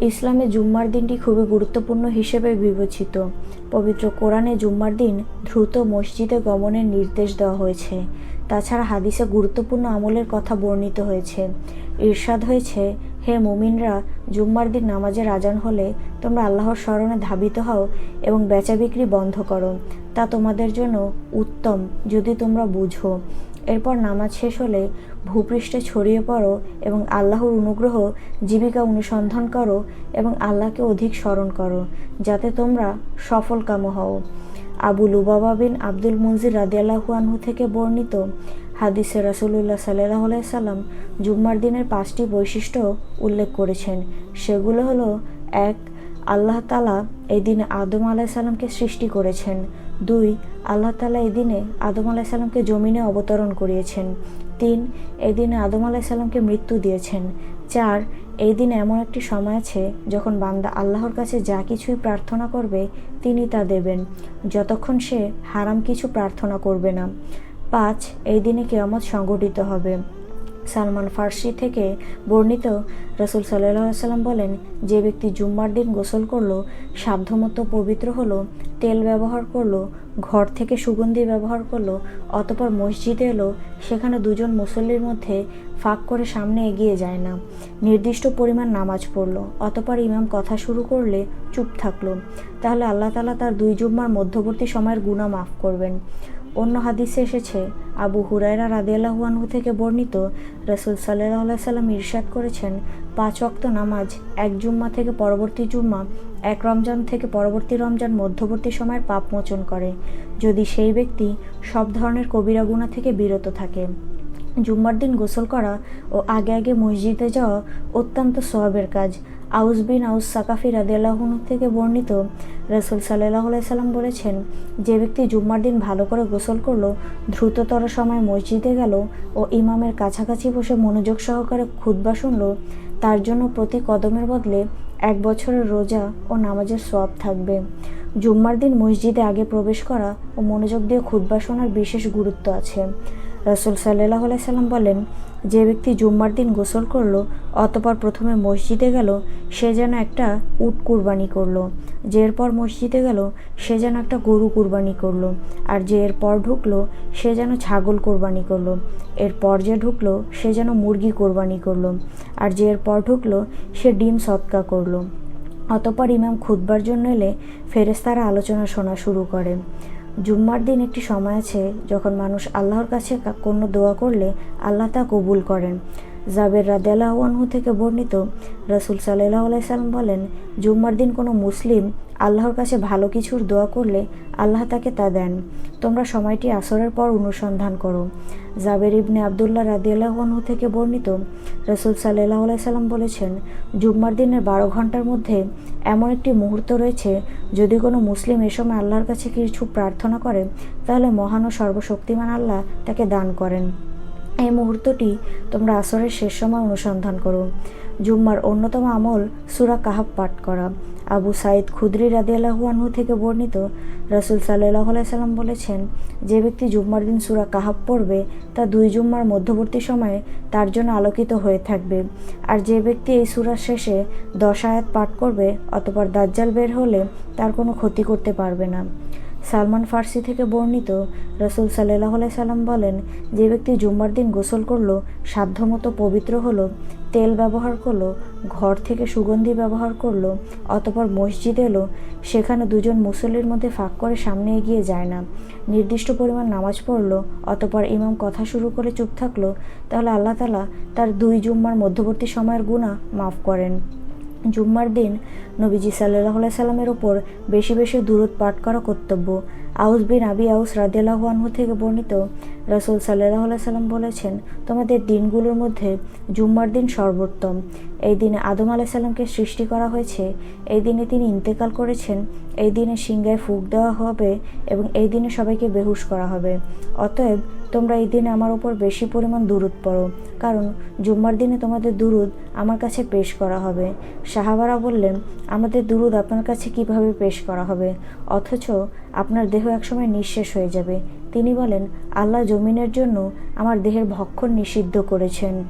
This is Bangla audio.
ইসলামে জুম্মার দিনটি খুবই গুরুত্বপূর্ণ হিসেবে বিবেচিত। পবিত্র কোরআনে জুম্মার দিন দ্রুত মসজিদে গমনের নির্দেশ দেওয়া হয়েছে। তাছাড়া হাদিসে গুরুত্বপূর্ণ আমলের কথা বর্ণিত হয়েছে। ঈর্ষাদ হয়েছে, হে মুমিনরা, জুম্মার দিন নামাজের আজান হলে তোমরা আল্লাহর স্মরণে ধাবিত হও এবং বেচা বিক্রি বন্ধ করো। তা তোমাদের জন্য উত্তম যদি তোমরা বুঝো। এরপর নামাজ শেষ হলে ভূপৃষ্ঠে ছড়িয়ে পড়ো এবং আল্লাহর অনুগ্রহ জীবিকা অনুসন্ধান করো এবং আল্লাহকে অধিক স্মরণ করো, যাতে তোমরা সফল কাম হও। আবু লুবাবা বিন আব্দুল মঞ্জির রাদিয়াল্লাহু আনহু থেকে বর্ণিত হাদিসে রাসুলুল্লাহ সাল্লাহ সাল্লাম জুম্মার দিনের পাঁচটি বৈশিষ্ট্য উল্লেখ করেছেন। সেগুলো হলো, এক আল্লাহ তালা এই দিনে আদম আলাইসাল্লামকে সৃষ্টি করেছেন। দুই, আল্লাহ তালা এই দিনে আদম আলাইসাল্লামকে জমিনে অবতরণ করিয়েছেন। তিন এই দিনে আদম আলাইসাল্লামকে মৃত্যু দিয়েছেন। চার এই দিনে এমন একটি সময় আছে যখন বান্দা আল্লাহর কাছে যা কিছুই প্রার্থনা করবে, তিনি তা দেবেন। যতক্ষণ সে হারাম কিছু প্রার্থনা করবে না। পাঁচ এই দিনে কেয়ামত সংগঠিত হবে। সালমান ফার্সি থেকে বর্ণিত রসুল সাল্লাহ সাল্লাম বলেন, যে ব্যক্তি জুম্মার দিন গোসল করল, সাধ্যমতো পবিত্র হলো, তেল ব্যবহার করল, ঘর থেকে সুগন্ধি ব্যবহার করল, অতপর মসজিদে এলো, সেখানে দুজন মুসল্লির মধ্যে ফাঁক করে সামনে এগিয়ে যায় না। নির্দিষ্ট পরিমাণ নামাজ পড়ল, অতপর ইমাম কথা শুরু করলে চুপ থাকল। তাহলে আল্লাহ তালা তার দুই জুম্মার মধ্যবর্তী সময়ের গুণা মাফ করবেন। অন্য হাদিসে এসেছে, আবু হুরায়রা রাদিয়াল্লাহু আনহু থেকে বর্ণিত, রসুল সাল্লাহ সাল্লাম ইরশাদ করেছেন, পাঁচ অক্ত নামাজ, এক জুম্মা থেকে পরবর্তী জুম্মা, এক রমজান থেকে পরবর্তী রমজান মধ্যবর্তী সময়ের পাপ মোচন করে। যদি সেই ব্যক্তি সব ধরনের কবিরা গুণা থেকে বিরত থাকে। জুম্মার দিন গোসল করা ও আগে আগে মসজিদে যাওয়া অত্যন্ত সওয়াবের কাজ। আউস বিন আউস সাকাফি রাদিয়াল্লাহন থেকে বর্ণিত রসুল সাল্লাহ সাল্লাম বলেছেন, যে ব্যক্তি জুম্মার দিন ভালো করে গোসল করল, দ্রুততর সময় মসজিদে গেল ও ইমামের কাছাকাছি বসে মনোযোগ সহকারে খুদ্া শুনল, তার জন্য প্রতি কদমের বদলে এক বছরের রোজা ও নামাজের সব থাকবে। জুম্মার দিন মসজিদে আগে প্রবেশ করা ও মনোযোগ দিয়ে খুদ্া শোনার বিশেষ গুরুত্ব আছে। রসুল সাল্লাহ সাল্লাম বলেন, যে ব্যক্তি জুম্মার দিন গোসল করল, অতপর প্রথমে মসজিদে গেল, সে যেন একটা উট কুরবানি করল। যে এরপর মসজিদে গেল, সে যেন একটা গরু কুরবানি করল। আর যে এরপর ঢুকলো, সে যেন ছাগল কোরবানি করল। এরপর যে ঢুকলো, সে যেন মুরগি কোরবানি করল। আর যে এরপর ঢুকলো, সে ডিম সৎকা করল। অতপর ইমাম খুদবার জন্য এলে ফেরেস্তারা আলোচনা শোনা শুরু করে। জুম্মার দিন একটি সময় আছে যখন মানুষ আল্লাহর কাছে কোনো দোয়া করলে আল্লাহ তা কবুল করেন। জাবের রাদেলাহনহু থেকে বর্ণিত রসুল সাল্লাহ সাল্লাম বলেন, জুম্মার দিন কোনো মুসলিম আল্লাহর কাছে ভালো কিছুর দোয়া করলে আল্লাহ তাকে তা দেন। তোমরা সময়টি আসরের পর অনুসন্ধান করো। জাবের ইবনে আবদুল্লাহ রাদিয়াল্লাহনহু থেকে বর্ণিত রসুল সাল্লাহ সাল্লাম বলেছেন, জুম্মার দিনের বারো ঘণ্টার মধ্যে এমন একটি মুহূর্ত রয়েছে, যদি কোনো মুসলিম এ সময় আল্লাহর কাছে কিছু প্রার্থনা করে, তাহলে মহান ও সর্বশক্তিমান আল্লাহ তাকে দান করেন। এই মুহূর্তটি তোমরা আসরের শেষ সময় অনুসন্ধান করো। জুম্মার অন্যতম আমল সুরা কাহাব পাঠ করা। আবু সাইদ খুদ্রি রাদিয়াল্লাহু আনহু থেকে বর্ণিত রসুল সাল্লাহ সাল্লাম বলেছেন, যে ব্যক্তি জুম্মার দিন সুরা কাহাব পড়বে, তা দুই জুম্মার মধ্যবর্তী সময়ে তার জন্য আলোকিত হয়ে থাকবে। আর যে ব্যক্তি এই সুরার শেষে দশ আয়াত পাঠ করবে, অতপর দাজ্জাল বের হলে তার কোনো ক্ষতি করতে পারবে না। সালমান ফার্সি থেকে বর্ণিত রসুল সাল্লাহ সাল্লাম বলেন, যে ব্যক্তি জুম্মার দিন গোসল করল, সাধ্যমতো পবিত্র হলো, তেল ব্যবহার করল, ঘর থেকে সুগন্ধি ব্যবহার করল, অতপর মসজিদ এলো, সেখানে দুজন মুসল্লির মধ্যে ফাঁক করে সামনে এগিয়ে যায় না। নির্দিষ্ট পরিমাণ নামাজ পড়ল, অতপর ইমাম কথা শুরু করে চুপ থাকল, তাহলে আল্লাহ তালা তার দুই জুম্মার মধ্যবর্তী সময়ের গুণা মাফ করেন। জুম্মার দিন নবীজি সাল্লাহ সাল্লামের ওপর বেশি বেশি দূরত পাঠ করা কর্তব্য। আউস বিন আবি আউস রাদিয়াল্লাহু আনহু থেকে বর্ণিত রসুল সাল্লাহ সাল্লাম বলেছেন, তোমাদের দিনগুলোর মধ্যে জুম্মার দিন সর্বোত্তম। এই দিনে আদম আলাইসাল্লামকে সৃষ্টি করা হয়েছে। এই দিনে তিনি ইন্তেকাল করেছেন। এই দিনে সিংগায় ফুক দেওয়া হবে এবং এই দিনে সবাইকে বেহুশ করা হবে। অতএব তোমরা এই দিনে আমার ওপর বেশি পরিমাণ দুরুদ পড়ো। কারণ জুম্মার দিনে তোমাদের দুরুদ আমার কাছে পেশ করা হবে। সাহাবারা বললেন, আমাদের দুরুদ আপনার কাছে কীভাবে পেশ করা হবে? অথচ আপনার দেহ একসময় নিঃশেষ হয়ে যাবে। তিনি বলেন, আল্লাহ জমিনের জন্য আমার দেহের ভক্ষণ নিষিদ্ধ করেছেন।